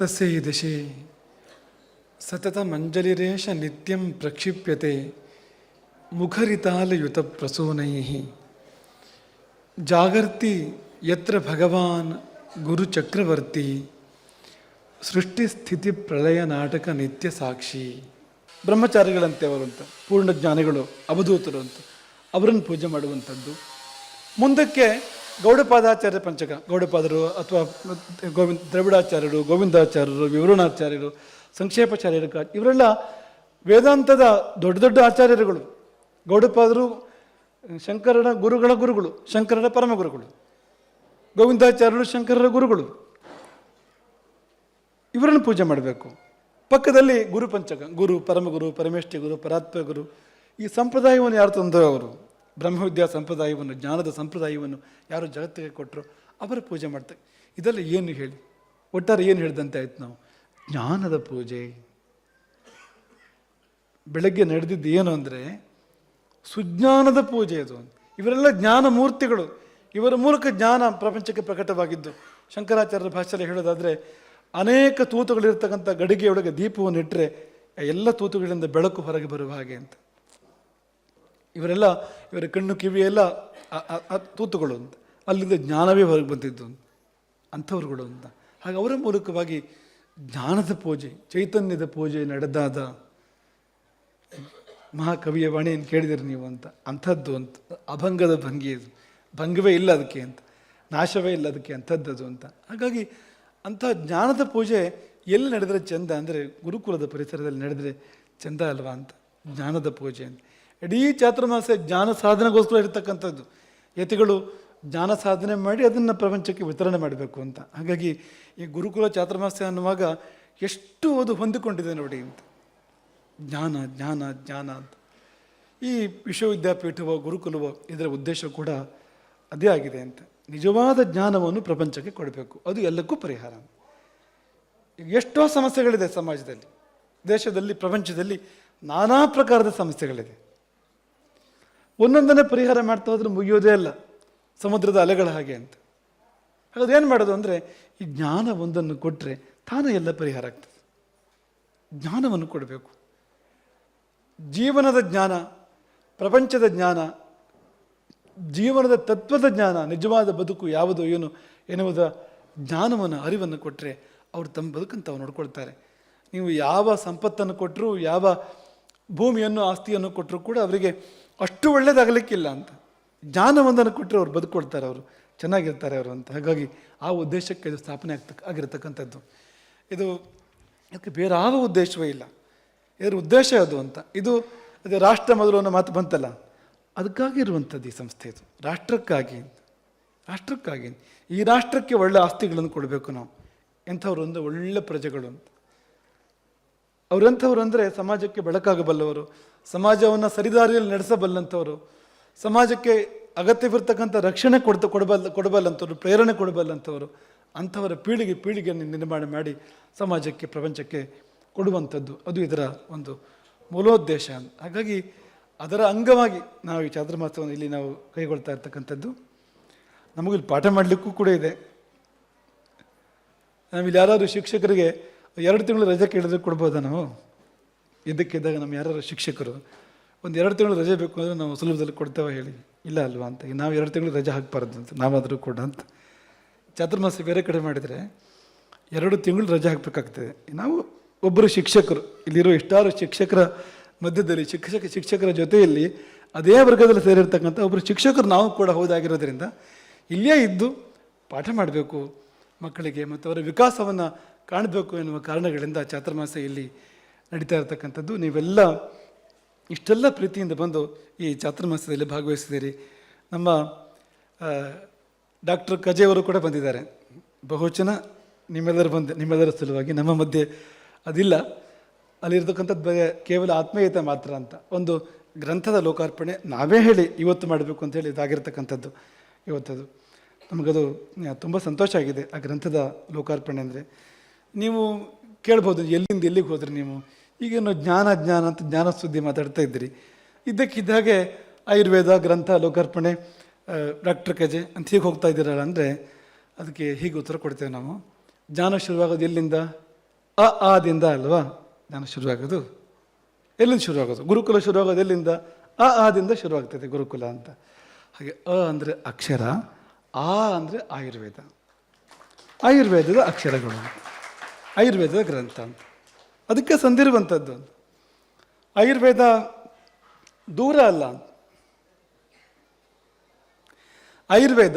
ತಸ್ಯೈ ದಶೆ ಸತತಮಂಜಲಿರೇಶ ನಿತ್ಯಂ ಪ್ರಕ್ಷಿಪ್ಯತೆ ಮುಖರಿತಾಲಯುತ ಪ್ರಸೂನೈ ಜಾಗರ್ತಿ ಯತ್ರ ಭಗವಾನ್ ಗುರುಚಕ್ರವರ್ತಿ ಸೃಷ್ಟಿ ಸ್ಥಿತಿ ಪ್ರಳಯ ನಾಟಕ ನಿತ್ಯ ಸಾಕ್ಷಿ ಬ್ರಹ್ಮಚಾರಿಗಳಂತೆ ಅಂತ ಪೂರ್ಣ ಜ್ಞಾನಿಗಳು ಅವಧೂತರು ಅಂತ, ಅವರನ್ನು ಪೂಜೆ ಮಾಡುವಂಥದ್ದು. ಮುಂದಕ್ಕೆ ಗೌಡಪಾದಾಚಾರ್ಯ ಪಂಚಕ, ಗೌಡಪಾದರು ಅಥವಾ ಗೋವಿಂದ, ದ್ರವಿಡಾಚಾರ್ಯರು, ಗೋವಿಂದಾಚಾರ್ಯರು, ವಿವರಣಾಚಾರ್ಯರು, ಸಂಕ್ಷೇಪಾಚಾರ್ಯರು ಇವರೆಲ್ಲ ವೇದಾಂತದ ದೊಡ್ಡ ದೊಡ್ಡ ಆಚಾರ್ಯರುಗಳು. ಗೌಡಪಾದರು, ಶಂಕರನ ಗುರುಗಳ ಗುರುಗಳು, ಶಂಕರನ ಪರಮ ಗುರುಗಳು. ಗೋವಿಂದಾಚಾರ್ಯರು, ಶಂಕರರ ಗುರುಗಳು. ಇವರನ್ನು ಪೂಜೆ ಮಾಡಬೇಕು. ಪಕ್ಕದಲ್ಲಿ ಗುರು ಪಂಚಕ, ಗುರು ಪರಮಗುರು ಪರಮೇಶ್ವರಿ ಗುರು ಪರಾತ್ಮ ಗುರು, ಈ ಸಂಪ್ರದಾಯವನ್ನು ಯಾರು ತಂದವರು? ಅವರು ಬ್ರಹ್ಮವಿದ್ಯಾ ಸಂಪ್ರದಾಯವನ್ನು, ಜ್ಞಾನದ ಸಂಪ್ರದಾಯವನ್ನು ಯಾರು ಜಗತ್ತಿಗೆ ಕೊಟ್ಟರು ಅವರ ಪೂಜೆ ಮಾಡ್ತಾರೆ. ಇದೆಲ್ಲ ಏನು ಹೇಳಿ, ಒಟ್ಟಾರೆ ಏನು ಹೇಳಿದಂತೆ ಆಯ್ತು ನಾವು? ಜ್ಞಾನದ ಪೂಜೆ. ಬೆಳಗ್ಗೆ ನಡೆದಿದ್ದು ಏನು ಅಂದರೆ, ಸುಜ್ಞಾನದ ಪೂಜೆ ಅದು. ಇವರೆಲ್ಲ ಜ್ಞಾನ ಮೂರ್ತಿಗಳು. ಇವರ ಮೂಲಕ ಜ್ಞಾನ ಪ್ರಪಂಚಕ್ಕೆ ಪ್ರಕಟವಾಗಿದ್ದು. ಶಂಕರಾಚಾರ್ಯರ ಭಾಷೆಯಲ್ಲಿ ಹೇಳೋದಾದರೆ, ಅನೇಕ ತೂತುಗಳಿರ್ತಕ್ಕಂಥ ಗಡಿಗೆಯೊಳಗೆ ದೀಪವನ್ನು ಇಟ್ಟರೆ ಎಲ್ಲ ತೂತುಗಳಿಂದ ಬೆಳಕು ಹೊರಗೆ ಬರುವ ಹಾಗೆ ಅಂತ. ಇವರೆಲ್ಲ, ಇವರ ಕಣ್ಣು ಕಿವಿ ಎಲ್ಲ ಆ- ಆ- ಆ ತೂತುಗಳು ಅಂತ ಅಲ್ಲಿಂದ ಜ್ಞಾನವೇ ಹೊರಗೆ ಬಂದಿದ್ದು. ಅಂಥವ್ರುಗಳು ಅಂತ ಹಾಗೆ ಅವರ ಮೂಲಕವಾಗಿ ಜ್ಞಾನದ ಪೂಜೆ, ಚೈತನ್ಯದ ಪೂಜೆ ನಡೆದಾದ ಮಹಾಕವಿಯ ವಾಣಿಯನ್ನು ಕೇಳಿದಿರಿ ನೀವು ಅಂತ. ಅಂಥದ್ದು ಅಂತ. ಅಭಂಗದ ಭಂಗಿ ಇದು. ಭಂಗವೇ ಇಲ್ಲ ಅದಕ್ಕೆ ಅಂತ. ನಾಶವೇ ಇಲ್ಲ ಅದಕ್ಕೆ ಅಂಥದ್ದದು ಅಂತ. ಹಾಗಾಗಿ ಅಂಥ ಜ್ಞಾನದ ಪೂಜೆ ಎಲ್ಲಿ ನಡೆದರೆ ಚಂದ ಅಂದರೆ ಗುರುಕುಲದ ಪರಿಸರದಲ್ಲಿ ನಡೆದರೆ ಚಂದ ಅಲ್ವಾ ಅಂತ. ಜ್ಞಾನದ ಪೂಜೆ ಅಂತ. ಇಡೀ ಚಾತುರ್ಮಾಸ ಜ್ಞಾನ ಸಾಧನೆಗೋಸ್ಕರ ಇರತಕ್ಕಂಥದ್ದು. ಯತಿಗಳು ಜ್ಞಾನ ಸಾಧನೆ ಮಾಡಿ ಅದನ್ನು ಪ್ರಪಂಚಕ್ಕೆ ವಿತರಣೆ ಮಾಡಬೇಕು ಅಂತ. ಹಾಗಾಗಿ ಈ ಗುರುಕುಲ ಚಾತುರ್ಮಾಸ ಅನ್ನುವಾಗ ಎಷ್ಟು ಅದು ಹೊಂದಿಕೊಂಡಿದೆ ನೋಡಿ ಅಂತ. ಜ್ಞಾನ ಜ್ಞಾನ ಜ್ಞಾನ ಅಂತ. ಈ ವಿಶ್ವವಿದ್ಯಾಪೀಠವೋ, ಗುರುಕುಲವೋ ಇದರ ಉದ್ದೇಶ ಕೂಡ ಅದೇ ಆಗಿದೆ ಅಂತ. ನಿಜವಾದ ಜ್ಞಾನವನ್ನು ಪ್ರಪಂಚಕ್ಕೆ ಕೊಡಬೇಕು. ಅದು ಎಲ್ಲಕ್ಕೂ ಪರಿಹಾರ. ಎಷ್ಟೋ ಸಮಸ್ಯೆಗಳಿದೆ ಸಮಾಜದಲ್ಲಿ, ದೇಶದಲ್ಲಿ, ಪ್ರಪಂಚದಲ್ಲಿ ನಾನಾ ಪ್ರಕಾರದ ಸಮಸ್ಯೆಗಳಿದೆ. ಒಂದೊಂದನ್ನೇ ಪರಿಹಾರ ಮಾಡ್ತಾ ಹೋದ್ರೆ ಮುಗಿಯೋದೇ ಅಲ್ಲ. ಸಮುದ್ರದ ಅಲೆಗಳ ಹಾಗೆ ಅಂತ. ಹಾಗಾದ್ರೆ ಏನು ಮಾಡೋದು ಅಂದರೆ, ಈ ಜ್ಞಾನ ಒಂದನ್ನು ಕೊಟ್ಟರೆ ತಾನೇ ಎಲ್ಲ ಪರಿಹಾರ ಆಗ್ತದೆ. ಜ್ಞಾನವನ್ನು ಕೊಡಬೇಕು. ಜೀವನದ ಜ್ಞಾನ, ಪ್ರಪಂಚದ ಜ್ಞಾನ, ಜೀವನದ ತತ್ವದ ಜ್ಞಾನ, ನಿಜವಾದ ಬದುಕು ಯಾವುದು ಏನು ಎನ್ನುವುದ ಜ್ಞಾನವನ್ನು, ಅರಿವನ್ನು ಕೊಟ್ಟರೆ ಅವರು ತಮ್ಮ ಬದುಕನ್ನು ತಾವು ನೋಡ್ಕೊಳ್ತಾರೆ. ನೀವು ಯಾವ ಸಂಪತ್ತನ್ನು ಕೊಟ್ಟರು ಯಾವ ಭೂಮಿಯನ್ನು, ಆಸ್ತಿಯನ್ನು ಕೊಟ್ಟರು ಕೂಡ ಅವರಿಗೆ ಅಷ್ಟು ಒಳ್ಳೇದಾಗಲಿಕ್ಕಿಲ್ಲ ಅಂತ. ಜ್ಞಾನವೊಂದನ್ನು ಕೊಟ್ಟರೆ ಅವ್ರು ಬದುಕೊಳ್ತಾರೆ ಅವರು, ಚೆನ್ನಾಗಿರ್ತಾರೆ ಅವರು ಅಂತ. ಹಾಗಾಗಿ ಆ ಉದ್ದೇಶಕ್ಕೆ ಇದು ಸ್ಥಾಪನೆ ಆಗ್ತಕ್ಕ ಆಗಿರತಕ್ಕಂಥದ್ದು. ಇದು ಇದಕ್ಕೆ ಬೇರೆ ಉದ್ದೇಶವೇ ಇಲ್ಲ. ಇದರ ಉದ್ದೇಶ ಅದು ಅಂತ. ಇದು ಅದು ರಾಷ್ಟ್ರ ಮೊದಲು ಅನ್ನೋ ಮಾತು ಬಂತಲ್ಲ? ಅದಕ್ಕಾಗಿ ಇರುವಂಥದ್ದು ಈ ಸಂಸ್ಥೆ ಇದು. ರಾಷ್ಟ್ರಕ್ಕಾಗಿ ರಾಷ್ಟ್ರಕ್ಕಾಗಿ ಈ ರಾಷ್ಟ್ರಕ್ಕೆ ಒಳ್ಳೆ ಆಸ್ತಿಗಳನ್ನು ಕೊಡಬೇಕು ನಾವು. ಎಂಥವ್ರು ಅಂದರೆ ಒಳ್ಳೆ ಪ್ರಜೆಗಳು ಅಂತ. ಅವರೆಂಥವ್ರು ಅಂದರೆ ಸಮಾಜಕ್ಕೆ ಬೆಳಕಾಗಬಲ್ಲವರು. ಸಮಾಜವನ್ನು ಸರಿದಾರಿಯಲ್ಲಿ ನಡೆಸಬಲ್ಲಂಥವ್ರು, ಸಮಾಜಕ್ಕೆ ಅಗತ್ಯವಿರ್ತಕ್ಕಂಥ ರಕ್ಷಣೆ ಕೊಡ್ತ ಕೊಡಬಲ್ಲ ಕೊಡಬಲ್ಲಂಥವ್ರು, ಪ್ರೇರಣೆ ಕೊಡಬಲ್ಲಂಥವ್ರು, ಅಂಥವರ ಪೀಳಿಗೆ ಪೀಳಿಗೆಯನ್ನು ನಿರ್ಮಾಣ ಮಾಡಿ ಸಮಾಜಕ್ಕೆ, ಪ್ರಪಂಚಕ್ಕೆ ಕೊಡುವಂಥದ್ದು. ಅದು ಇದರ ಒಂದು ಮೂಲೋದ್ದೇಶ. ಹಾಗಾಗಿ ಅದರ ಅಂಗವಾಗಿ ನಾವು ಈ ಚಾತುರ್ಮಾಸವನ್ನು ಇಲ್ಲಿ ನಾವು ಕೈಗೊಳ್ತಾ ಇರ್ತಕ್ಕಂಥದ್ದು. ನಮಗಿಲ್ಲಿ ಪಾಠ ಮಾಡಲಿಕ್ಕೂ ಕೂಡ ಇದೆ. ನಾವಿಲ್ಲಿ ಯಾರಾದರೂ ಶಿಕ್ಷಕರಿಗೆ ಎರಡು ತಿಂಗಳು ರಜೆ ಕೇಳಿದ್ರೆ ಕೊಡ್ಬೋದಾ ನಾವು? ಇದ್ದಕ್ಕಿದ್ದಾಗ ನಮ್ಮ ಯಾರು ಶಿಕ್ಷಕರು, ಒಂದು ಎರಡು ತಿಂಗಳು ರಜೆ ಬೇಕು ಅಂದರೆ ನಾವು ಸುಲಭದಲ್ಲಿ ಕೊಡ್ತೇವೆ ಹೇಳಿ, ಇಲ್ಲ ಅಲ್ವಾ ಅಂತ. ನಾವು ಎರಡು ತಿಂಗಳು ರಜೆ ಹಾಕಬಾರ್ದು ಅಂತ, ನಾವಾದರೂ ಕೂಡ ಅಂತ. ಚಾತುರ್ಮಾಸ ಬೇರೆ ಕಡೆ ಮಾಡಿದರೆ ಎರಡು ತಿಂಗಳು ರಜೆ ಹಾಕಬೇಕಾಗ್ತದೆ. ನಾವು ಒಬ್ಬರು ಶಿಕ್ಷಕರು ಇಲ್ಲಿರೋ ಎಷ್ಟಾರು ಶಿಕ್ಷಕರ ಮಧ್ಯದಲ್ಲಿ, ಶಿಕ್ಷಕ ಶಿಕ್ಷಕರ ಜೊತೆಯಲ್ಲಿ ಅದೇ ವರ್ಗದಲ್ಲಿ ಸೇರಿರ್ತಕ್ಕಂಥ ಒಬ್ಬರು ಶಿಕ್ಷಕರು ನಾವು ಕೂಡ ಹೋದಾಗಿರೋದ್ರಿಂದ ಇಲ್ಲೇ ಇದ್ದು ಪಾಠ ಮಾಡಬೇಕು ಮಕ್ಕಳಿಗೆ ಮತ್ತು ಅವರ ವಿಕಾಸವನ್ನು ಕಾಣಬೇಕು ಎನ್ನುವ ಕಾರಣಗಳಿಂದ ಚಾತುರ್ಮಾಸ ಇಲ್ಲಿ ನಡೀತಾ ಇರತಕ್ಕಂಥದ್ದು. ನೀವೆಲ್ಲ ಇಷ್ಟೆಲ್ಲ ಪ್ರೀತಿಯಿಂದ ಬಂದು ಈ ಚಾತುರ್ಮಾಸದಲ್ಲಿ ಭಾಗವಹಿಸಿದ್ದೀರಿ. ನಮ್ಮ ಡಾಕ್ಟರ್ ಕಜೆಯವರು ಕೂಡ ಬಂದಿದ್ದಾರೆ. ಬಹುಚನ ನಿಮ್ಮೆಲ್ಲರ ಬಂದು, ನಿಮ್ಮೆಲ್ಲರ ಸಲುವಾಗಿ ನಮ್ಮ ಮಧ್ಯೆ ಅದಿಲ್ಲ. ಅಲ್ಲಿರ್ತಕ್ಕಂಥದ್ದು ಬಗ್ಗೆ ಕೇವಲ ಆತ್ಮೀಯತೆ ಮಾತ್ರ ಅಂತ. ಒಂದು ಗ್ರಂಥದ ಲೋಕಾರ್ಪಣೆ ನಾವೇ ಹೇಳಿ ಇವತ್ತು ಮಾಡಬೇಕು ಅಂತ ಹೇಳಿ ಇದಾಗಿರ್ತಕ್ಕಂಥದ್ದು ಇವತ್ತದು. ನಮಗದು ತುಂಬ ಸಂತೋಷ ಆಗಿದೆ ಆ ಗ್ರಂಥದ ಲೋಕಾರ್ಪಣೆ ಅಂದರೆ. ನೀವು ಕೇಳ್ಬೋದು ಎಲ್ಲಿಂದ ಎಲ್ಲಿಗೆ ಹೋದ್ರಿ ನೀವು? ಈಗೇನು ಜ್ಞಾನ ಜ್ಞಾನ ಅಂತ ಜ್ಞಾನ ಸುದ್ದಿ ಮಾತಾಡ್ತಾ ಇದ್ದೀರಿ. ಇದ್ದಕ್ಕಿದ್ದ ಹಾಗೆ ಆಯುರ್ವೇದ ಗ್ರಂಥ, ಲೋಕಾರ್ಪಣೆ ಡಾಕ್ಟರ್ ಕಜೆ ಅಂತ ಹೀಗೆ ಹೋಗ್ತಾ ಇದ್ದೀರಲ್ಲ ಅಂದರೆ ಅದಕ್ಕೆ ಹೀಗೆ ಉತ್ತರ ಕೊಡ್ತೇವೆ ನಾವು. ಜ್ಞಾನ ಶುರುವಾಗೋದು ಎಲ್ಲಿಂದ? ಅ, ಆದಿಂದ ಅಲ್ವಾ? ಜ್ಞಾನ ಶುರುವಾಗೋದು ಎಲ್ಲಿಂದ ಶುರುವಾಗೋದು? ಗುರುಕುಲ ಶುರುವಾಗೋದು ಎಲ್ಲಿಂದ? ಅ, ಆದಿಂದ ಶುರುವಾಗ್ತದೆ ಗುರುಕುಲ ಅಂತ. ಹಾಗೆ ಅ ಅಂದರೆ ಅಕ್ಷರ, ಆ ಅಂದರೆ ಆಯುರ್ವೇದ. ಆಯುರ್ವೇದದ ಅಕ್ಷರಗಳು. ಆಯುರ್ವೇದದ ಗ್ರಂಥ ಅಂತ. ಅದಕ್ಕೆ ಸಂದಿರುವಂಥದ್ದು. ಆಯುರ್ವೇದ ದೂರ ಅಲ್ಲ. ಆಯುರ್ವೇದ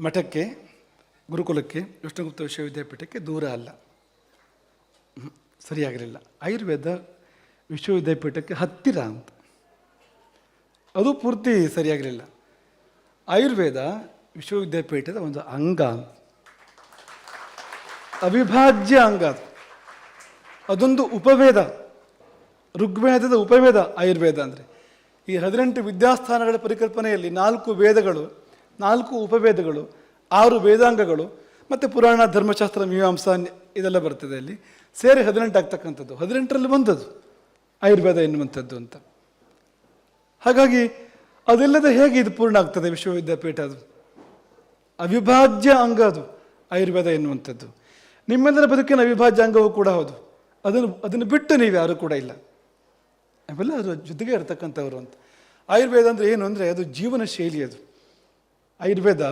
ಮಠಕ್ಕೆ, ಗುರುಕುಲಕ್ಕೆ, ವಿಷ್ಣುಗುಪ್ತ ವಿಶ್ವವಿದ್ಯಾಪೀಠಕ್ಕೆ ದೂರ ಅಲ್ಲ. ಸರಿಯಾಗಿರಲಿಲ್ಲ. ಆಯುರ್ವೇದ ವಿಶ್ವವಿದ್ಯಾಪೀಠಕ್ಕೆ ಹತ್ತಿರ ಅಂತ. ಅದು ಪೂರ್ತಿ ಸರಿಯಾಗಿರಲಿಲ್ಲ. ಆಯುರ್ವೇದ ವಿಶ್ವವಿದ್ಯಾಪೀಠದ ಒಂದು ಅಂಗ. ಅವಿಭಾಜ್ಯ ಅಂಗ. ಅದು ಅದೊಂದು ಉಪವೇದ, ಋಗ್ವೇದದ ಉಪವೇದ ಆಯುರ್ವೇದ ಅಂದರೆ. ಈ ಹದಿನೆಂಟು ವಿದ್ಯಾಸ್ಥಾನಗಳ ಪರಿಕಲ್ಪನೆಯಲ್ಲಿ ನಾಲ್ಕು ವೇದಗಳು, ನಾಲ್ಕು ಉಪವೇದಗಳು, ಆರು ವೇದಾಂಗಗಳು, ಮತ್ತು ಪುರಾಣ, ಧರ್ಮಶಾಸ್ತ್ರ, ಮೀಮಾಂಸ ಇದೆಲ್ಲ ಬರ್ತದೆ ಅಲ್ಲಿ. ಸೇರಿ ಹದಿನೆಂಟು ಆಗ್ತಕ್ಕಂಥದ್ದು. ಹದಿನೆಂಟರಲ್ಲಿ ಬಂದದ್ದು ಆಯುರ್ವೇದ ಎನ್ನುವಂಥದ್ದು ಅಂತ. ಹಾಗಾಗಿ ಅದಿಲ್ಲದೆ ಹೇಗೆ ಇದು ಪೂರ್ಣ ಆಗ್ತದೆ ವಿಶ್ವವಿದ್ಯಾಪೀಠ ಅದು? ಅವಿಭಾಜ್ಯ ಅಂಗ ಅದು, ಆಯುರ್ವೇದ ಎನ್ನುವಂಥದ್ದು. ನಿಮ್ಮೆಲ್ಲರ ಬದುಕಿನ ಅವಿಭಾಜ್ಯ ಅಂಗವೂ ಕೂಡ ಹೌದು. ಅದನ್ನು ಅದನ್ನು ಬಿಟ್ಟು ನೀವು ಯಾರೂ ಕೂಡ ಇಲ್ಲ. ಅವೆಲ್ಲ ಅದರ ಜೊತೆಗೆ ಇರತಕ್ಕಂಥವ್ರು ಅಂತ. ಆಯುರ್ವೇದ ಅಂದರೆ ಏನು ಅಂದರೆ ಅದು ಜೀವನ ಶೈಲಿ ಅದು. ಆಯುರ್ವೇದ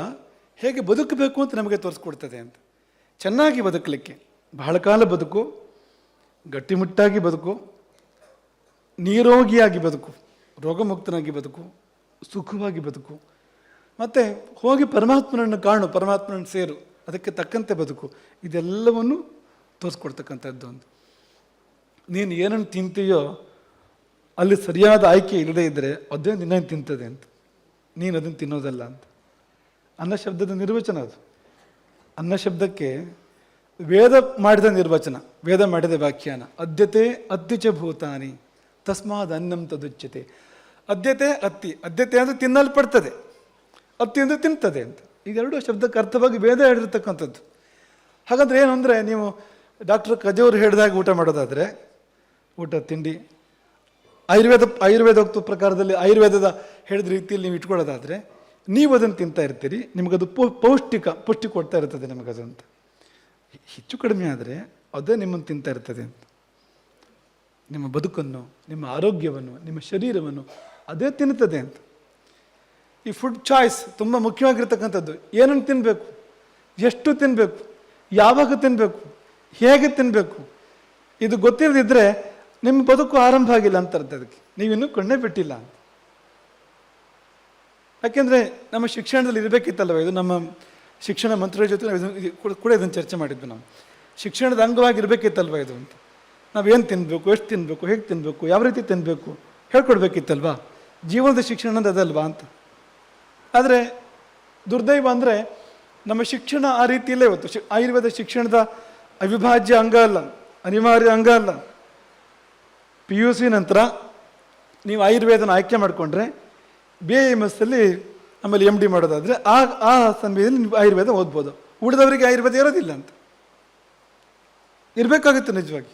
ಹೇಗೆ ಬದುಕಬೇಕು ಅಂತ ನಮಗೆ ತೋರಿಸ್ಕೊಡ್ತದೆ ಅಂತ. ಚೆನ್ನಾಗಿ ಬದುಕಲಿಕ್ಕೆ, ಬಹಳ ಕಾಲ ಬದುಕು, ಗಟ್ಟಿಮುಟ್ಟಾಗಿ ಬದುಕು, ನೀರೋಗಿಯಾಗಿ ಬದುಕು, ರೋಗಮುಕ್ತನಾಗಿ ಬದುಕು, ಸುಖವಾಗಿ ಬದುಕು. ಮತ್ತು ಹೋಗಿ ಪರಮಾತ್ಮನನ್ನು ಕಾಣು, ಪರಮಾತ್ಮನನ್ನು ಸೇರು, ಅದಕ್ಕೆ ತಕ್ಕಂತೆ ಬದುಕು. ಇದೆಲ್ಲವನ್ನು ತೋರಿಸ್ಕೊಡ್ತಕ್ಕಂಥದ್ದು ಒಂದು. ನೀನು ಏನನ್ನು ತಿಂತೀಯೋ ಅಲ್ಲಿ ಸರಿಯಾದ ಆಯ್ಕೆ ಇಲ್ಲದೇ ಇದ್ದರೆ ಅದೇ ನಿನ್ನೇನು ತಿಂತದೆ ಅಂತ? ನೀನು ಅದನ್ನು ತಿನ್ನೋದಲ್ಲ ಅಂತ. ಅನ್ನ ಶಬ್ದದ ನಿರ್ವಚನ ಅದು. ಅನ್ನ ಶಬ್ದಕ್ಕೆ ವೇದ ಮಾಡಿದ ನಿರ್ವಚನ, ವೇದ ಮಾಡಿದ ವ್ಯಾಖ್ಯಾನ. ಅದ್ಯತೆ ಅತ್ಯುಚ ಭೂತಾನಿ, ತಸ್ಮಾದ ಅನ್ನಂ ತದುಚ್ಯತೆ. ಅದ್ಯತೆ ಅತ್ತಿ, ಅದ್ಯತೆ ಅಂದರೆ ತಿನ್ನಲ್ಪಡ್ತದೆ. ಅತ್ತಿ ಅಂದರೆ ತಿಂತದೆ ಅಂತ. ಇದೆರಡು ಶಬ್ದಕ್ಕೆ ಅರ್ಥವಾಗಿ ವೇದ ಹೇಳಿರ್ತಕ್ಕಂಥದ್ದು. ಹಾಗಾದ್ರೆ ಏನು ಅಂದರೆ ನೀವು ಡಾಕ್ಟರ್ ಕಜೆಯವರು ಹೇಳಿದಾಗ ಊಟ ಮಾಡೋದಾದರೆ ಊಟ, ತಿಂಡಿ. ಆಯುರ್ವೇದ ಆಯುರ್ವೇದ ಪ್ರಕಾರದಲ್ಲಿ ಆಯುರ್ವೇದದ ಹೇಳಿದ ರೀತಿಯಲ್ಲಿ ನೀವು ಇಟ್ಕೊಳ್ಳೋದಾದರೆ, ನೀವು ಅದನ್ನು ತಿಂತಾ ಇರ್ತೀರಿ, ನಿಮಗದು ಪೌಷ್ಟಿಕ ಪುಷ್ಟಿ ಕೊಡ್ತಾ ಇರ್ತದೆ ನಿಮಗದು ಅಂತ ಹೆಚ್ಚು ಕಡಿಮೆ ಆದರೆ ಅದೇ ನಿಮ್ಮನ್ನು ತಿಂತಾ ಇರ್ತದೆ ಅಂತ. ನಿಮ್ಮ ಬದುಕನ್ನು, ನಿಮ್ಮ ಆರೋಗ್ಯವನ್ನು, ನಿಮ್ಮ ಶರೀರವನ್ನು ಅದೇ ತಿನ್ನುತ್ತದೆ ಅಂತ. ಈ ಫುಡ್ ಚಾಯ್ಸ್ ತುಂಬ ಮುಖ್ಯವಾಗಿರ್ತಕ್ಕಂಥದ್ದು. ಏನನ್ನು ತಿನ್ನಬೇಕು ಎಷ್ಟು ತಿನ್ನಬೇಕು ಯಾವಾಗ ತಿನ್ನಬೇಕು ಹೇಗೆ ತಿನ್ನಬೇಕು ಇದು ಗೊತ್ತಿರದಿದ್ದರೆ ನಿಮ್ಮ ಬದುಕು ಆರಂಭ ಆಗಿಲ್ಲ ಅಂತ ಅರ್ಥ ಅದಕ್ಕೆ. ನೀವಿನ್ನೂ ಕಣ್ಣೇ ಬಿಟ್ಟಿಲ್ಲ ಅಂತ. ಯಾಕೆಂದರೆ ನಮ್ಮ ಶಿಕ್ಷಣದಲ್ಲಿ ಇರಬೇಕಿತ್ತಲ್ವ? ಇದು ನಮ್ಮ ಶಿಕ್ಷಣ ಮಂತ್ರಿಗಳ ಜೊತೆ ನಾವು ಕೂಡ- ಇದನ್ನು ಚರ್ಚೆ ಮಾಡಿದ್ವಿ ನಾವು. ಶಿಕ್ಷಣದ ಅಂಗವಾಗಿ ಇರಬೇಕಿತ್ತಲ್ವ ಇದು ಅಂತ. ನಾವೇನು ತಿನ್ನಬೇಕು ಎಷ್ಟು ತಿನ್ನಬೇಕು ಹೇಗೆ ತಿನ್ನಬೇಕು ಯಾವ ರೀತಿ ತಿನ್ನಬೇಕು ಹೇಳ್ಕೊಡ್ಬೇಕಿತ್ತಲ್ವಾ? ಜೀವನದ ಶಿಕ್ಷಣ ಅನ್ನೋದು ಅದಲ್ವಾ ಅಂತ. ಆದರೆ ದುರ್ದೈವ ಅಂದರೆ ನಮ್ಮ ಶಿಕ್ಷಣ ಆ ರೀತಿಯಲ್ಲೇ ಇವತ್ತು. ಶಿ- ಆಯುರ್ವೇದ ಶಿಕ್ಷಣದ ಅವಿಭಾಜ್ಯ ಅಂಗ ಅಲ್ಲ. ಅನಿವಾರ್ಯ ಅಂಗ ಅಲ್ಲ. ಪಿ ಯು ಸಿ ನಂತರ ನೀವು ಆಯುರ್ವೇದನ ಆಯ್ಕೆ ಮಾಡಿಕೊಂಡ್ರೆ ಬಿ ಎ ಎಂ ಎಸ್ಸಲ್ಲಿ ಆಮೇಲೆ ಎಂ ಡಿ ಮಾಡೋದಾದರೆ ಆ ಆ ಸಮಯದಲ್ಲಿ ನೀವು ಆಯುರ್ವೇದ ಓದ್ಬೋದು. ಉಳಿದವರಿಗೆ ಆಯುರ್ವೇದ ಇರೋದಿಲ್ಲ ಅಂತ. ಇರಬೇಕಾಗುತ್ತೆ ನಿಜವಾಗಿ.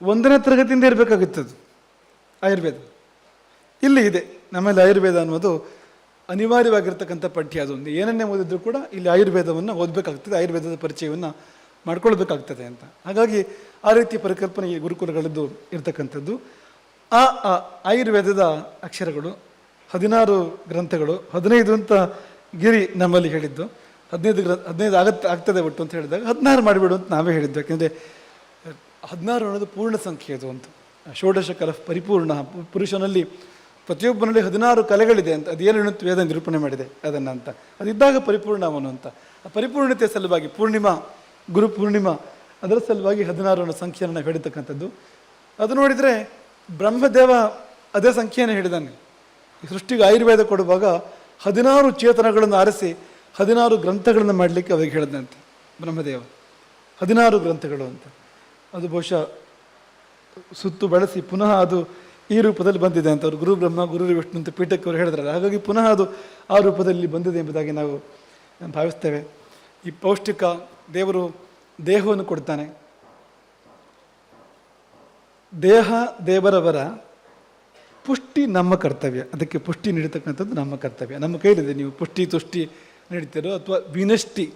ಒಂದನೇ ತರಗತಿಯಿಂದ ಇರಬೇಕಾಗುತ್ತೆ ಅದು, ಆಯುರ್ವೇದ. ಇಲ್ಲಿ ಇದೆ, ನಮ್ಮಲ್ಲಿ ಆಯುರ್ವೇದ ಅನ್ನೋದು ಅನಿವಾರ್ಯವಾಗಿರ್ತಕ್ಕಂಥ ಪಠ್ಯ ಅದೊಂದು ಏನನ್ನೇ ಓದಿದ್ರು ಕೂಡ ಇಲ್ಲಿ ಆಯುರ್ವೇದವನ್ನು ಓದಬೇಕಾಗ್ತದೆ, ಆಯುರ್ವೇದದ ಪರಿಚಯವನ್ನು ಮಾಡ್ಕೊಳ್ಬೇಕಾಗ್ತದೆ ಅಂತ. ಹಾಗಾಗಿ ಆ ರೀತಿಯ ಪರಿಕಲ್ಪನೆ ಈ ಗುರುಕುಲಗಳದ್ದು ಇರತಕ್ಕಂಥದ್ದು. ಆ ಆಯುರ್ವೇದದ ಅಕ್ಷರಗಳು, ಹದಿನಾರು ಗ್ರಂಥಗಳು, ಹದಿನೈದು ಅಂತ ಗಿರಿ ನಮ್ಮಲ್ಲಿ ಹೇಳಿದ್ದು. ಹದಿನೈದು ಗ್ರ, ಹದಿನೈದು ಆಗತ್ತೆ ಆಗ್ತದೆ ಒಟ್ಟು ಅಂತ ಹೇಳಿದಾಗ ಹದಿನಾರು ಮಾಡಿಬಿಡು ಅಂತ ನಾವೇ ಹೇಳಿದ್ದು. ಯಾಕೆಂದರೆ ಹದಿನಾರು ಅನ್ನೋದು ಪೂರ್ಣ ಸಂಖ್ಯೆ ಅದು ಅಂತ. ಷೋಡಶ ಕಲ ಪರಿಪೂರ್ಣ. ಪುರುಷನಲ್ಲಿ ಪ್ರತಿಯೊಬ್ಬನಲ್ಲಿ ಹದಿನಾರು ಕಲೆಗಳಿದೆ ಅಂತ. ಅದೇನು ವೇದ ನಿರೂಪಣೆ ಮಾಡಿದೆ ಅದನ್ನು ಅಂತ. ಅದಿದ್ದಾಗ ಪರಿಪೂರ್ಣ ಅವನು ಅಂತ. ಆ ಪರಿಪೂರ್ಣತೆ ಸಲುವಾಗಿ ಪೂರ್ಣಿಮಾ ಗುರು ಪೂರ್ಣಿಮಾ, ಅದರ ಸಲುವಾಗಿ ಹದಿನಾರು ಅನ್ನೋ ಸಂಖ್ಯೆಯನ್ನು ಹೇಳಿರ್ತಕ್ಕಂಥದ್ದು. ಅದು ನೋಡಿದರೆ ಬ್ರಹ್ಮದೇವ ಅದೇ ಸಂಖ್ಯೆಯನ್ನು ಹೇಳಿದಾನೆ. ಸೃಷ್ಟಿಗೆ ಆಯುರ್ವೇದ ಕೊಡುವಾಗ ಹದಿನಾರು ಚೇತನಗಳನ್ನು ಆರಿಸಿ ಹದಿನಾರು ಗ್ರಂಥಗಳನ್ನು ಮಾಡಲಿಕ್ಕೆ ಅವರಿಗೆ ಹೇಳಿದಂತೆ ಬ್ರಹ್ಮದೇವ. ಹದಿನಾರು ಗ್ರಂಥಗಳು ಅಂತ. ಅದು ಬಹುಶಃ ಸುತ್ತು ಬಳಸಿ ಪುನಃ ಅದು ಈ ರೂಪದಲ್ಲಿ ಬಂದಿದೆ ಅಂತ ಅವರು ಗುರು ಬ್ರಹ್ಮ, ಗುರು ವಿಷ್ಣು ಅಂತ ಪೀಠಕ್ಕೆ ಅವರು ಹೇಳಿದ್ರಲ್ಲ. ಹಾಗಾಗಿ ಪುನಃ ಅದು ಆ ರೂಪದಲ್ಲಿ ಬಂದಿದೆ ಎಂಬುದಾಗಿ ನಾವು ಭಾವಿಸ್ತೇವೆ. ಈ ಪೌಷ್ಟಿಕ ದೇವರು ದೇಹವನ್ನು ಕೊಡ್ತಾನೆ. ದೇಹ ದೇವರವರ ಪುಷ್ಟಿ ನಮ್ಮ ಕರ್ತವ್ಯ. ಅದಕ್ಕೆ ಪುಷ್ಟಿ ನೀಡತಕ್ಕಂಥದ್ದು ನಮ್ಮ ಕರ್ತವ್ಯ. ನಮ್ಮ ಕೈಲಿದೆ ನೀವು ಪುಷ್ಟಿ, ತುಷ್ಟಿ ನೀಡ್ತೀರೋ ಅಥವಾ ವಿನಷ್ಟಿ,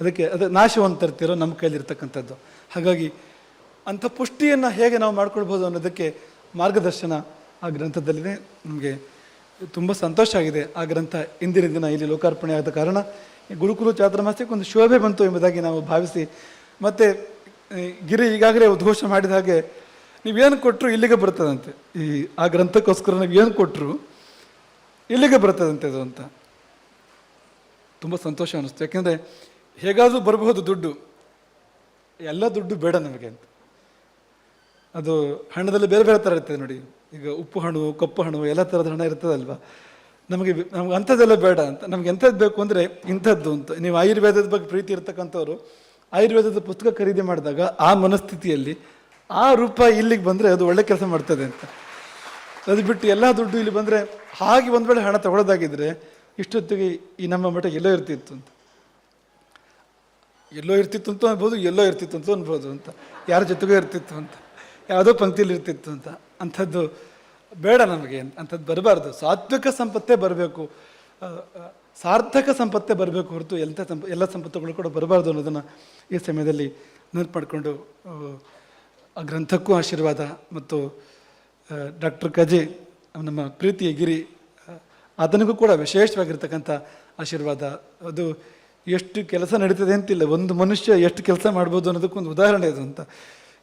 ಅದಕ್ಕೆ ಅದು ನಾಶವನ್ನು ತರ್ತೀರೋ ನಮ್ಮ ಕೈಲಿರ್ತಕ್ಕಂಥದ್ದು. ಹಾಗಾಗಿ ಅಂಥ ಪುಷ್ಟಿಯನ್ನು ಹೇಗೆ ನಾವು ಮಾಡ್ಕೊಳ್ಬೋದು ಅನ್ನೋದಕ್ಕೆ ಮಾರ್ಗದರ್ಶನ ಆ ಗ್ರಂಥದಲ್ಲಿದೆ. ನಮಗೆ ತುಂಬ ಸಂತೋಷ ಆಗಿದೆ ಆ ಗ್ರಂಥ ಇಂದಿನ ದಿನ ಇಲ್ಲಿ ಲೋಕಾರ್ಪಣೆ ಆದ ಕಾರಣ. ಗುರುಕುಲ ಚಾತುರ್ಮಾಸ್ಯಕ್ಕೆ ಒಂದು ಶೋಭೆ ಬಂತು ಎಂಬುದಾಗಿ ನಾವು ಭಾವಿಸಿ, ಮತ್ತು ಗಿರಿ ಈಗಾಗಲೇ ಉದ್ಘೋಷ ಮಾಡಿದ ಹಾಗೆ ನೀವೇನು ಕೊಟ್ಟರು ಇಲ್ಲಿಗೆ ಬರ್ತದಂತೆ. ಈ, ಆ ಗ್ರಂಥಕ್ಕೋಸ್ಕರ ನೀವು ಏನು ಕೊಟ್ಟರು ಇಲ್ಲಿಗೆ ಬರ್ತದಂತೆ ಅದು ಅಂತ. ತುಂಬ ಸಂತೋಷ ಅನ್ನಿಸ್ತು ಯಾಕೆಂದರೆ ಹೇಗಾದರೂ ಬರಬಹುದು ದುಡ್ಡು. ಎಲ್ಲ ದುಡ್ಡು ಬೇಡ ನಮಗೆ ಅಂತ. ಅದು ಹಣದಲ್ಲಿ ಬೇರೆ ಬೇರೆ ಥರ ಇರ್ತದೆ ನೋಡಿ. ಈಗ ಉಪ್ಪು ಹಣ್ಣು ಕಪ್ಪು ಹಣ್ಣು ಎಲ್ಲ ಥರದ ಹಣ ಇರ್ತದಲ್ವಾ? ನಮಗೆ ನಮ್ಗೆ ಅಂಥದ್ದೆಲ್ಲ ಬೇಡ ಅಂತ. ನಮ್ಗೆ ಎಂಥದ್ದು ಬೇಕು ಅಂದರೆ ಇಂಥದ್ದು ಅಂತ. ನೀವು ಆಯುರ್ವೇದದ ಬಗ್ಗೆ ಪ್ರೀತಿ ಇರ್ತಕ್ಕಂಥವ್ರು, ಆಯುರ್ವೇದದ ಪುಸ್ತಕ ಖರೀದಿ ಮಾಡಿದಾಗ ಆ ಮನಸ್ಥಿತಿಯಲ್ಲಿ ಆ ರೂಪ ಇಲ್ಲಿಗೆ ಬಂದರೆ ಅದು ಒಳ್ಳೆ ಕೆಲಸ ಮಾಡ್ತದೆ ಅಂತ. ಅದು ಬಿಟ್ಟು ಎಲ್ಲ ದುಡ್ಡು ಇಲ್ಲಿ ಬಂದರೆ ಹಾಗೆ ಒಂದು ವೇಳೆ ಹಣ ತಗೊಳ್ಳೋದಾಗಿದ್ರೆ ಇಷ್ಟೊತ್ತಿಗೆ ಈ ನಮ್ಮ ಮಠ ಎಲ್ಲೋ ಇರ್ತಿತ್ತು ಅಂತ. ಎಲ್ಲೋ ಇರ್ತಿತ್ತು ಅಂತ ಅನ್ಬೋದು, ಎಲ್ಲೋ ಇರ್ತಿತ್ತು ಅಂತ ಅನ್ಬೋದು ಅಂತ. ಯಾರ ಜೊತೆಗೂ ಇರ್ತಿತ್ತು ಅಂತ. ಯಾವುದೋ ಪಂಕ್ತಿಯಲ್ಲಿ ಇರ್ತಿತ್ತು ಅಂತ. ಅಂಥದ್ದು ಬೇಡ ನಮಗೆ ಅಂಥದ್ದು ಬರಬಾರ್ದು. ಸಾತ್ವಿಕ ಸಂಪತ್ತೇ ಬರಬೇಕು. ಸಾರ್ಥಕ ಸಂಪತ್ತೇ ಬರಬೇಕು ಹೊರತು ಎಂಥ ಸಂಪ ಎಲ್ಲ ಸಂಪತ್ತುಗಳು ಕೂಡ ಬರಬಾರ್ದು ಅನ್ನೋದನ್ನು ಈ ಸಮಯದಲ್ಲಿ ನೆನಪು ಮಾಡಿಕೊಂಡು ಆ ಗ್ರಂಥಕ್ಕೂ ಆಶೀರ್ವಾದ ಮತ್ತು ಡಾಕ್ಟರ್ ಕಜೆ ನಮ್ಮ ಪ್ರೀತಿಯ ಗಿರಿ ಅದನಿಗೂ ಕೂಡ ವಿಶೇಷವಾಗಿರ್ತಕ್ಕಂಥ ಆಶೀರ್ವಾದ. ಅದು ಎಷ್ಟು ಕೆಲಸ ನಡೀತದೆ ಅಂತಿಲ್ಲ. ಒಂದು ಮನುಷ್ಯ ಎಷ್ಟು ಕೆಲಸ ಮಾಡ್ಬೋದು ಅನ್ನೋದಕ್ಕೊಂದು ಉದಾಹರಣೆ ಅದು ಅಂತ.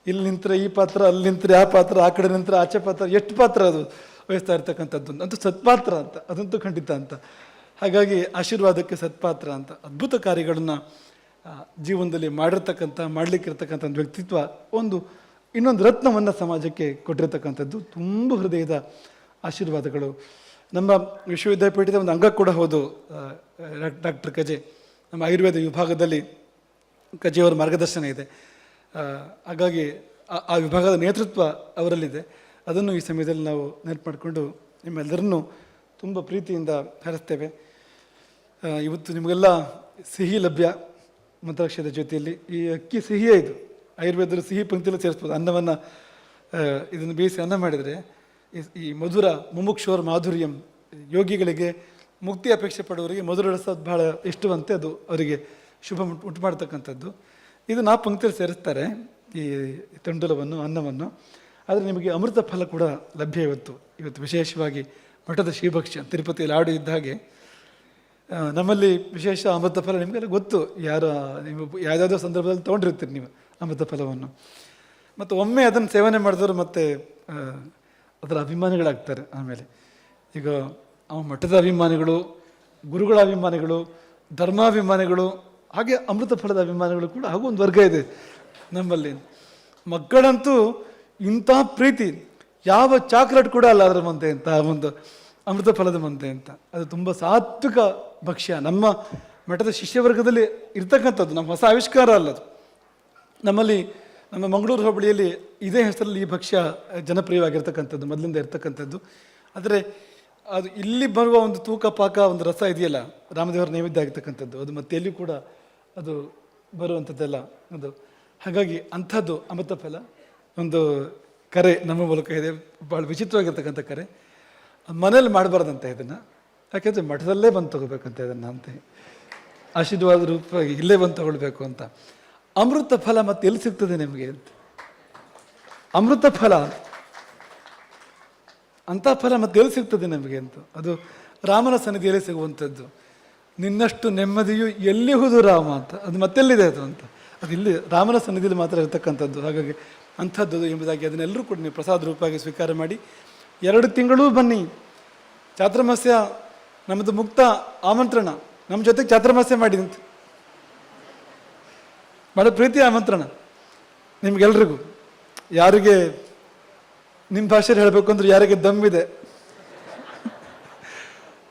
ಇಲ್ಲಿ ನಿಂತರೆ ಈ ಪಾತ್ರ, ಅಲ್ಲಿ ನಿಂತರೆ ಆ ಪಾತ್ರ, ಆ ಕಡೆ ನಿಂತರೆ ಆಚೆ ಪಾತ್ರ, ಎಷ್ಟು ಪಾತ್ರ ಅದು? ವಹಿಸ್ತಾ ಇರ್ತಕ್ಕಂಥದ್ದು ಅಂತೂ ಸತ್ಪಾತ್ರ ಅಂತ, ಅದಂತೂ ಖಂಡಿತ ಅಂತ. ಹಾಗಾಗಿ ಆಶೀರ್ವಾದಕ್ಕೆ ಸತ್ಪಾತ್ರ ಅಂತ. ಅದ್ಭುತ ಕಾರ್ಯಗಳನ್ನು ಜೀವನದಲ್ಲಿ ಮಾಡಿರ್ತಕ್ಕಂಥ, ಮಾಡಲಿಕ್ಕಿರ್ತಕ್ಕಂಥ ಒಂದು ವ್ಯಕ್ತಿತ್ವ, ಒಂದು, ಇನ್ನೊಂದು ರತ್ನವನ್ನು ಸಮಾಜಕ್ಕೆ ಕೊಟ್ಟಿರ್ತಕ್ಕಂಥದ್ದು ತುಂಬ ಹೃದಯದ ಆಶೀರ್ವಾದಗಳು. ನಮ್ಮ ವಿಶ್ವವಿದ್ಯಾಪೀಠದ ಒಂದು ಅಂಗ ಕೂಡ ಹೌದು ಡಾಕ್ಟರ್ ಕಜೆ. ನಮ್ಮ ಆಯುರ್ವೇದ ವಿಭಾಗದಲ್ಲಿ ಕಜೆಯವರ ಮಾರ್ಗದರ್ಶನ ಇದೆ. ಹಾಗಾಗಿ ಆ- ವಿಭಾಗದ ನೇತೃತ್ವ ಅವರಲ್ಲಿದೆ. ಅದನ್ನು ಈ ಸಮಯದಲ್ಲಿ ನಾವು ನೆನಪು ಮಾಡಿಕೊಂಡು ನಿಮ್ಮೆಲ್ಲರನ್ನೂ ತುಂಬ ಪ್ರೀತಿಯಿಂದ ಹರಿಸ್ತೇವೆ. ಇವತ್ತು ನಿಮಗೆಲ್ಲ ಸಿಹಿ ಲಭ್ಯ ಮಂತ್ರಾಕ್ಷದ ಜೊತೆಯಲ್ಲಿ ಈ ಅಕ್ಕಿ ಸಿಹಿಯೇ ಇದು. ಆಯುರ್ವೇದದ ಸಿಹಿ ಪಂಕ್ತಿಯಲ್ಲಿ ಸೇರಿಸ್ಬೋದು. ಅನ್ನವನ್ನು ಇದನ್ನು ಬೇಯಿಸಿ ಅನ್ನ ಮಾಡಿದರೆ ಈ- ಮಧುರ ಮುಮುಕ್ಷೋರ್ ಮಾಧುರ್ಯಂ ಯೋಗಿಗಳಿಗೆ ಮುಕ್ತಿ ಅಪೇಕ್ಷೆ ಪಡುವವರಿಗೆ ಮಧುರ ರಸ ಬಹಳ ಇಷ್ಟವಂತೆ ಅದು ಅವರಿಗೆ ಶುಭ ಉಂಟು ಮಾಡ್ತಕ್ಕಂಥದ್ದು. ಇದು ನಾ ಪಂಕ್ತಿಯಲ್ಲಿ ಸೇರಿಸ್ತಾರೆ, ಈ ತಂಡುಲವನ್ನು, ಅನ್ನವನ್ನು. ಆದರೆ ನಿಮಗೆ ಅಮೃತ ಫಲ ಕೂಡ ಲಭ್ಯ ಇವತ್ತು. ಇವತ್ತು ವಿಶೇಷವಾಗಿ ಮಠದ ಶ್ರೀಭಕ್ಷ್ಯ ತಿರುಪತಿಯಲ್ಲಿ ಆಡು ಇದ್ದ ಹಾಗೆ ನಮ್ಮಲ್ಲಿ ವಿಶೇಷ ಅಮೃತ ಫಲ ನಿಮಗೆಲ್ಲ ಗೊತ್ತು. ಯಾರು, ನೀವು ಯಾವುದಾದ್ರೂ ಸಂದರ್ಭದಲ್ಲಿ ತೊಗೊಂಡಿರ್ತೀರಿ ನೀವು ಅಮೃತ ಫಲವನ್ನು. ಮತ್ತು ಒಮ್ಮೆ ಅದನ್ನು ಸೇವನೆ ಮಾಡಿದವರು ಮತ್ತೆ ಅದರ ಅಭಿಮಾನಿಗಳಾಗ್ತಾರೆ ಆಮೇಲೆ. ಈಗ ಅವ ಮಠದ ಅಭಿಮಾನಿಗಳು, ಗುರುಗಳ ಅಭಿಮಾನಿಗಳು, ಧರ್ಮಾಭಿಮಾನಿಗಳು ಹಾಗೆ ಅಮೃತ ಫಲದ ಅಭಿಮಾನಿಗಳು ಕೂಡ ಹಾಗೂ ಒಂದು ವರ್ಗ ಇದೆ ನಮ್ಮಲ್ಲಿ. ಮಕ್ಕಳಂತೂ ಇಂಥ ಪ್ರೀತಿ, ಯಾವ ಚಾಕ್ಲೇಟ್ ಕೂಡ ಅಲ್ಲ ಅದರ ಮುಂದೆ ಅಂತ, ಒಂದು ಅಮೃತ ಫಲದ ಮುಂದೆ ಅಂತ. ಅದು ತುಂಬ ಸಾತ್ವಿಕ ಭಕ್ಷ್ಯ. ನಮ್ಮ ಮಠದ ಶಿಷ್ಯವರ್ಗದಲ್ಲಿ ಇರ್ತಕ್ಕಂಥದ್ದು, ನಮ್ಮ ಹೊಸ ಆವಿಷ್ಕಾರ ಅಲ್ಲ ಅದು. ನಮ್ಮಲ್ಲಿ, ನಮ್ಮ ಮಂಗಳೂರು ಹೋಬಳಿಯಲ್ಲಿ ಇದೇ ಹೆಸರಲ್ಲಿ ಈ ಭಕ್ಷ್ಯ ಜನಪ್ರಿಯವಾಗಿರ್ತಕ್ಕಂಥದ್ದು, ಮೊದಲಿಂದ ಇರ್ತಕ್ಕಂಥದ್ದು. ಆದರೆ ಅದು ಇಲ್ಲಿ ಬರುವ ಒಂದು ತೂಕ ಪಾಕ, ಒಂದು ರಸ ಇದೆಯಲ್ಲ, ರಾಮದೇವರ ನೈವೇದ್ಯ ಆಗಿರ್ತಕ್ಕಂಥದ್ದು, ಅದು ಮತ್ತೆ ಎಲ್ಲಿಯೂ ಕೂಡ ಅದು ಬರುವಂಥದ್ದೆಲ್ಲ ಅದು ಹಾಗಾಗಿ ಅಂಥದ್ದು ಅಮೃತ ಫಲ ಒಂದು ಕರೆ ನಮ್ಮ ಮೂಲಕ ಇದೆ. ಭಾಳ ವಿಚಿತ್ರವಾಗಿರ್ತಕ್ಕಂಥ ಕರೆ. ಮನೇಲಿ ಮಾಡಬಾರ್ದಂತೆ ಇದನ್ನು. ಯಾಕೆಂದರೆ ಮಠದಲ್ಲೇ ಬಂದು ತಗೋಬೇಕಂತ ಇದನ್ನು ಅಂತ. ಆಶೀರ್ವಾದ ರೂಪವಾಗಿ ಇಲ್ಲೇ ಬಂದು ತಗೊಳ್ಬೇಕು ಅಂತ. ಅಮೃತ ಫಲ ಮತ್ತೆ ಎಲ್ಲಿ ಸಿಗ್ತದೆ ನಿಮಗೆ ಅಂತ? ಅಮೃತ ಫಲ ಅಂಥ ಫಲ ಮತ್ತೆ ಎಲ್ಲಿ ಸಿಗ್ತದೆ ನಮಗೆ ಅಂತ. ಅದು ರಾಮನ ಸನ್ನಿಧಿಯಲ್ಲಿ ಸಿಗುವಂಥದ್ದು. ನಿನ್ನಷ್ಟು ನೆಮ್ಮದಿಯು ಎಲ್ಲಿಹುದು ರಾಮ ಅಂತ. ಅದು ಮತ್ತೆಲ್ಲಿದೆ ಅದು ಅಂತ. ಅದು ಇಲ್ಲಿ ರಾಮನ ಸನ್ನಿಧಿಯಲ್ಲಿ ಮಾತ್ರ ಇರತಕ್ಕಂಥದ್ದು. ಹಾಗಾಗಿ ಅಂಥದ್ದು ಎಂಬುದಾಗಿ ಅದನ್ನೆಲ್ಲರೂ ಕೂಡ ನೀವು ಪ್ರಸಾದ ರೂಪವಾಗಿ ಸ್ವೀಕಾರ ಮಾಡಿ. ಎರಡು ತಿಂಗಳೂ ಬನ್ನಿ. ಚಾತುರ್ಮಾಸ್ಯ ನಮ್ಮದು ಮುಕ್ತ ಆಮಂತ್ರಣ. ನಮ್ಮ ಜೊತೆಗೆ ಚಾತುರ್ಮಾಸ್ಯ ಮಾಡಿ ಅಂತ ಭಾಳ ಪ್ರೀತಿ ಆಮಂತ್ರಣ. ನಿಮ್ಗೆಲ್ರಿಗೂ. ಯಾರಿಗೆ ನಿಮ್ಮ ಭಾಷೆಯಲ್ಲಿ ಹೇಳಬೇಕು ಅಂದ್ರೆ ಯಾರಿಗೆ ದಮ್ಮಿದೆ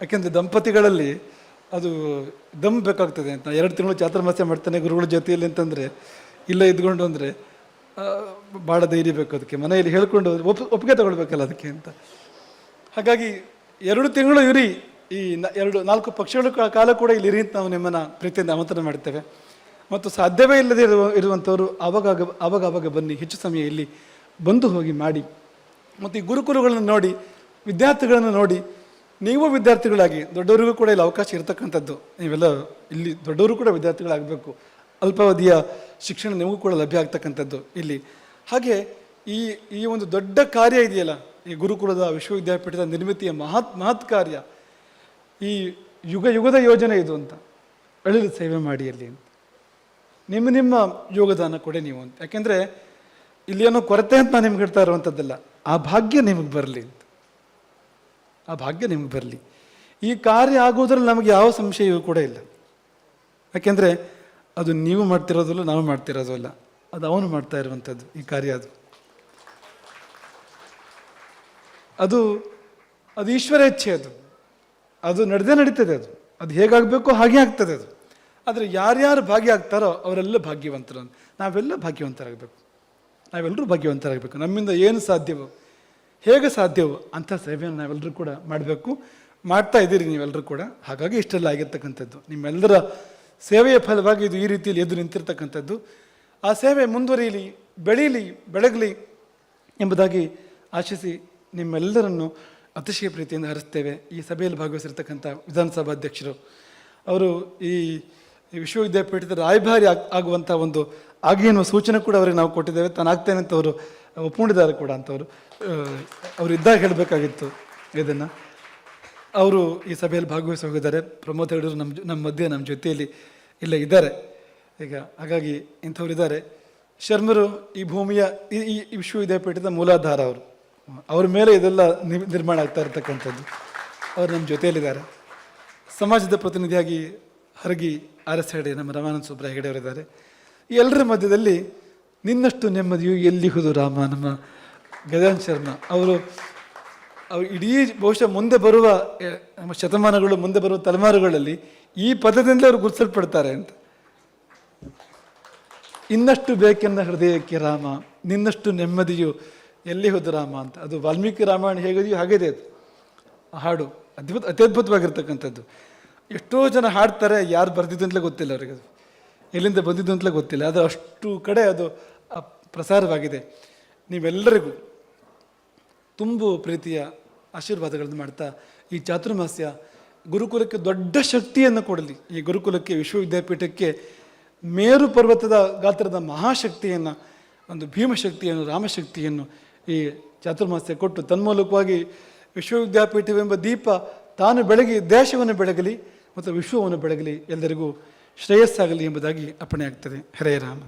ಯಾಕೆಂದರೆ ದಂಪತಿಗಳಲ್ಲಿ ಅದು ದಮ್ ಬೇಕಾಗ್ತದೆ ಅಂತ. ಎರಡು ತಿಂಗಳು ಚಾತುರ್ಮಾಸ್ಯ ಮಾಡ್ತಾನೆ ಗುರುಗಳ ಜೊತೆಯಲ್ಲಿ ಅಂತಂದರೆ, ಇಲ್ಲೇ ಇದ್ಕೊಂಡು ಅಂದರೆ ಭಾಳ ಧೈರ್ಯ ಬೇಕು ಅದಕ್ಕೆ. ಮನೆಯಲ್ಲಿ ಹೇಳ್ಕೊಂಡು ಒಪ್, ಒಪ್ಪಿಗೆ ತಗೊಳ್ಬೇಕಲ್ಲ ಅದಕ್ಕೆ ಅಂತ. ಹಾಗಾಗಿ ಎರಡು ತಿಂಗಳು ಇರಿ, ಈ ನ- ಎರಡು, ನಾಲ್ಕು ಪಕ್ಷಗಳ ಕಾಲ ಕೂಡ ಇಲ್ಲಿ ಇರಿ ಅಂತ ನಾವು ನಿಮ್ಮನ್ನು ಪ್ರೀತಿಯಿಂದ ಆಮಂತ್ರಣ ಮಾಡ್ತೇವೆ. ಮತ್ತು ಸಾಧ್ಯವೇ ಇಲ್ಲದೆ ಇರುವ, ಇರುವಂಥವರು ಆವಾಗ ಆವಾಗ ಆವಾಗ ಬನ್ನಿ, ಹೆಚ್ಚು ಸಮಯ ಇಲ್ಲಿ ಬಂದು ಹೋಗಿ ಮಾಡಿ. ಮತ್ತು ಈ ಗುರುಕುಲುಗಳನ್ನು ನೋಡಿ, ವಿದ್ಯಾರ್ಥಿಗಳನ್ನು ನೋಡಿ ನೀವು ವಿದ್ಯಾರ್ಥಿಗಳಾಗಿ, ದೊಡ್ಡವರಿಗೂ ಕೂಡ ಇಲ್ಲಿ ಅವಕಾಶ ಇರತಕ್ಕಂಥದ್ದು. ನೀವೆಲ್ಲ ಇಲ್ಲಿ ದೊಡ್ಡವರು ಕೂಡ ವಿದ್ಯಾರ್ಥಿಗಳಾಗಬೇಕು. ಅಲ್ಪಾವಧಿಯ ಶಿಕ್ಷಣ ನಿಮಗೂ ಕೂಡ ಲಭ್ಯ ಆಗ್ತಕ್ಕಂಥದ್ದು ಇಲ್ಲಿ. ಹಾಗೆ ಈ ಈ ಒಂದು ದೊಡ್ಡ ಕಾರ್ಯ ಇದೆಯಲ್ಲ, ಈ ಗುರುಕುಲದ ವಿಶ್ವವಿದ್ಯಾಪೀಠದ ನಿರ್ಮಿತಿಯ ಮಹತ್ ಮಹತ್ ಕಾರ್ಯ. ಈ ಯುಗ ಯುಗದ ಯೋಜನೆ ಇದು ಅಂತ. ಅಳಿಲು ಸೇವೆ ಮಾಡಿ ಅಲ್ಲಿ ಅಂತ. ನಿಮ್ಮ ನಿಮ್ಮ ಯೋಗದಾನ ಕೊಡಿ ನೀವು ಅಂತ. ಯಾಕೆಂದರೆ ಇಲ್ಲಿ ಏನೋ ಕೊರತೆ ಅಂತ ನಾನು ನಿಮ್ಗೆ ಹೇಳ್ತಾ ಇರುವಂಥದ್ದಲ್ಲ. ಆ ಭಾಗ್ಯ ನಿಮಗೆ ಬರಲಿ ಆ ಭಾಗ್ಯ ನಿಮಗೆ ಬರಲಿ. ಈ ಕಾರ್ಯ ಆಗೋದ್ರಲ್ಲಿ ನಮಗೆ ಯಾವ ಸಂಶಯವೂ ಕೂಡ ಇಲ್ಲ. ಯಾಕೆಂದರೆ ಅದು ನೀವು ಮಾಡ್ತಿರೋದಲ್ಲ ನಾವು ಮಾಡ್ತಿರೋದು ಅಲ್ಲ. ಅದು ಅವನು ಮಾಡ್ತಾ ಇರುವಂಥದ್ದು ಈ ಕಾರ್ಯ ಅದು. ಅದು ಅದು ಈಶ್ವರ ಇಚ್ಛೆ ಅದು. ಅದು ನಡೆದೇ ನಡೀತದೆ ಅದು. ಅದು ಹೇಗಾಗಬೇಕೋ ಹಾಗೆ ಆಗ್ತದೆ ಅದು. ಆದರೆ ಯಾರ್ಯಾರು ಭಾಗಿಯಾಗ್ತಾರೋ ಅವರೆಲ್ಲ ಭಾಗ್ಯವಂತರು. ನಾವೆಲ್ಲ ಭಾಗ್ಯವಂತರಾಗಬೇಕು. ನಾವೆಲ್ಲರೂ ಭಾಗ್ಯವಂತರಾಗಬೇಕು. ನಮ್ಮಿಂದ ಏನು ಸಾಧ್ಯವೋ ಹೇಗೆ ಸಾಧ್ಯವೋ ಅಂಥ ಸೇವೆಯನ್ನು ನಾವೆಲ್ಲರೂ ಕೂಡ ಮಾಡಬೇಕು. ಮಾಡ್ತಾ ಇದ್ದೀರಿ ನೀವೆಲ್ಲರೂ ಕೂಡ. ಹಾಗಾಗಿ ಇಷ್ಟೆಲ್ಲ ಆಗಿರ್ತಕ್ಕಂಥದ್ದು. ನಿಮ್ಮೆಲ್ಲರ ಸೇವೆಯ ಫಲವಾಗಿ ಇದು ಈ ರೀತಿಯಲ್ಲಿ ಎದ್ದು ನಿಂತಿರ್ತಕ್ಕಂಥದ್ದು. ಆ ಸೇವೆ ಮುಂದುವರಿಯಲಿ, ಬೆಳೀಲಿ, ಬೆಳಗಲಿ ಎಂಬುದಾಗಿ ಆಶಿಸಿ ನಿಮ್ಮೆಲ್ಲರನ್ನು ಅತಿಶಯ ಪ್ರೀತಿಯಿಂದ ಹರಿಸ್ತೇವೆ. ಈ ಸಭೆಯಲ್ಲಿ ಭಾಗವಹಿಸಿರ್ತಕ್ಕಂಥ ವಿಧಾನಸಭಾ ಅಧ್ಯಕ್ಷರು ಅವರು ಈ ವಿಶ್ವವಿದ್ಯಾಪೀಠದ ರಾಯಭಾರಿ ಆಗ್, ಆಗುವಂಥ ಒಂದು ಆಗಿ ಎನ್ನುವ ಸೂಚನೆ ಕೂಡ ಅವರಿಗೆ ನಾವು ಕೊಟ್ಟಿದ್ದೇವೆ. ತಾನಾಗ್ತೇನೆ ಅಂತ ಅವರು ಒಪ್ಕೊಂಡಿದ್ದಾರೆ ಕೂಡ ಅಂತವರು ಅವರು ಇದ್ದಾಗ ಹೇಳಬೇಕಾಗಿತ್ತು ಇದನ್ನು. ಅವರು ಈ ಸಭೆಯಲ್ಲಿ ಭಾಗವಹಿಸಿ ಹೋಗಿದ್ದಾರೆ ಪ್ರಮೋದ್ ಹೇಳಿದ್ರು ನಮ್ಮ ನಮ್ಮ ಮಧ್ಯೆ ನಮ್ಮ ಜೊತೆಯಲ್ಲಿ ಇಲ್ಲ ಇದ್ದಾರೆ. ಈಗ ಹಾಗಾಗಿ ಇಂಥವ್ರು ಇದ್ದಾರೆ. ಶರ್ಮರು ಈ ಭೂಮಿಯ, ಈ ವಿಶ್ವವಿದ್ಯಾಪೀಠದ ಮೂಲಾಧಾರ ಅವರು. ಅವ್ರ ಮೇಲೆ ಇದೆಲ್ಲ ನಿರ್ಮಾಣ ಆಗ್ತಾ ಇರತಕ್ಕಂಥದ್ದು. ಅವರು ನಮ್ಮ ಜೊತೆಯಲ್ಲಿದ್ದಾರೆ. ಸಮಾಜದ ಪ್ರತಿನಿಧಿಯಾಗಿ ಹರಗಿ ಆರ್ ಎಸ್ ಹೆಗಡೆ, ನಮ್ಮ ರಮಾನಂದ ಸುಬ್ರ ಹೆಗಡೆ ಅವರಿದ್ದಾರೆ. ಎಲ್ಲರ ಮಧ್ಯದಲ್ಲಿ ನಿನ್ನಷ್ಟು ನೆಮ್ಮದಿಯು ಎಲ್ಲಿಹುದು ರಾಮ? ನಮ್ಮ ಗಜಾನ್ ಶರ್ಮ ಅವರು ಅವರು ಇಡೀ ಬಹುಶಃ ಮುಂದೆ ಬರುವ ನಮ್ಮ ಶತಮಾನಗಳು ಮುಂದೆ ಬರುವ ತಲೆಮಾರುಗಳಲ್ಲಿ ಈ ಪದದಿಂದಲೇ ಅವರು ಗುರುತಿಸಲ್ಪಡ್ತಾರೆ ಅಂತ. ಇನ್ನಷ್ಟು ಬೇಕೆನ್ನ ಹೃದಯಕ್ಕೆ ರಾಮ, ನಿನ್ನಷ್ಟು ನೆಮ್ಮದಿಯು ಎಲ್ಲಿ ಹೋದ ರಾಮ ಅಂತ. ಅದು ವಾಲ್ಮೀಕಿ ರಾಮಾಯಣ ಹೇಗಿದೆಯೋ ಹಾಗಿದೆ ಅದು. ಹಾಡು ಅದ್ಭುತ, ಅತ್ಯದ್ಭುತವಾಗಿರ್ತಕ್ಕಂಥದ್ದು. ಎಷ್ಟೋ ಜನ ಹಾಡ್ತಾರೆ, ಯಾರು ಬರೆದಿದ್ದು ಅಂತಲೇ ಗೊತ್ತಿಲ್ಲ ಅವರಿಗೆ ಅದು. ಎಲ್ಲಿಂದ ಬಂದಿದ್ದು ಅಂತಲೇ ಗೊತ್ತಿಲ್ಲ. ಅದು ಅಷ್ಟು ಕಡೆ ಅದು ಪ್ರಸಾರವಾಗಿದೆ. ನೀವೆಲ್ಲರಿಗೂ ತುಂಬು ಪ್ರೀತಿಯ ಆಶೀರ್ವಾದಗಳನ್ನು ಮಾಡ್ತಾ ಈ ಚಾತುರ್ಮಾಸ್ಯ ಗುರುಕುಲಕ್ಕೆ ದೊಡ್ಡ ಶಕ್ತಿಯನ್ನು ಕೊಡಲಿ. ಈ ಗುರುಕುಲಕ್ಕೆ, ವಿಶ್ವವಿದ್ಯಾಪೀಠಕ್ಕೆ ಮೇರು ಪರ್ವತದ ಗಾತ್ರದ ಮಹಾಶಕ್ತಿಯನ್ನು, ಒಂದು ಭೀಮಶಕ್ತಿಯನ್ನು, ರಾಮಶಕ್ತಿಯನ್ನು ಈ ಚಾತುರ್ಮಾಸ್ಯ ಕೊಟ್ಟು ತನ್ಮೂಲಕವಾಗಿ ವಿಶ್ವವಿದ್ಯಾಪೀಠವೆಂಬ ದೀಪ ತಾನು ಬೆಳಗಿ, ದೇಶವನ್ನು ಬೆಳಗಲಿ ಮತ್ತು ವಿಶ್ವವನ್ನು ಬೆಳಗಲಿ ಎಲ್ಲರಿಗೂ ಶ್ರೇಯಸ್ಸಾಗಲಿ ಎಂಬುದಾಗಿ ಅಪ್ಪಣೆ ಆಗ್ತದೆ ಹರೇ ರಾಮ.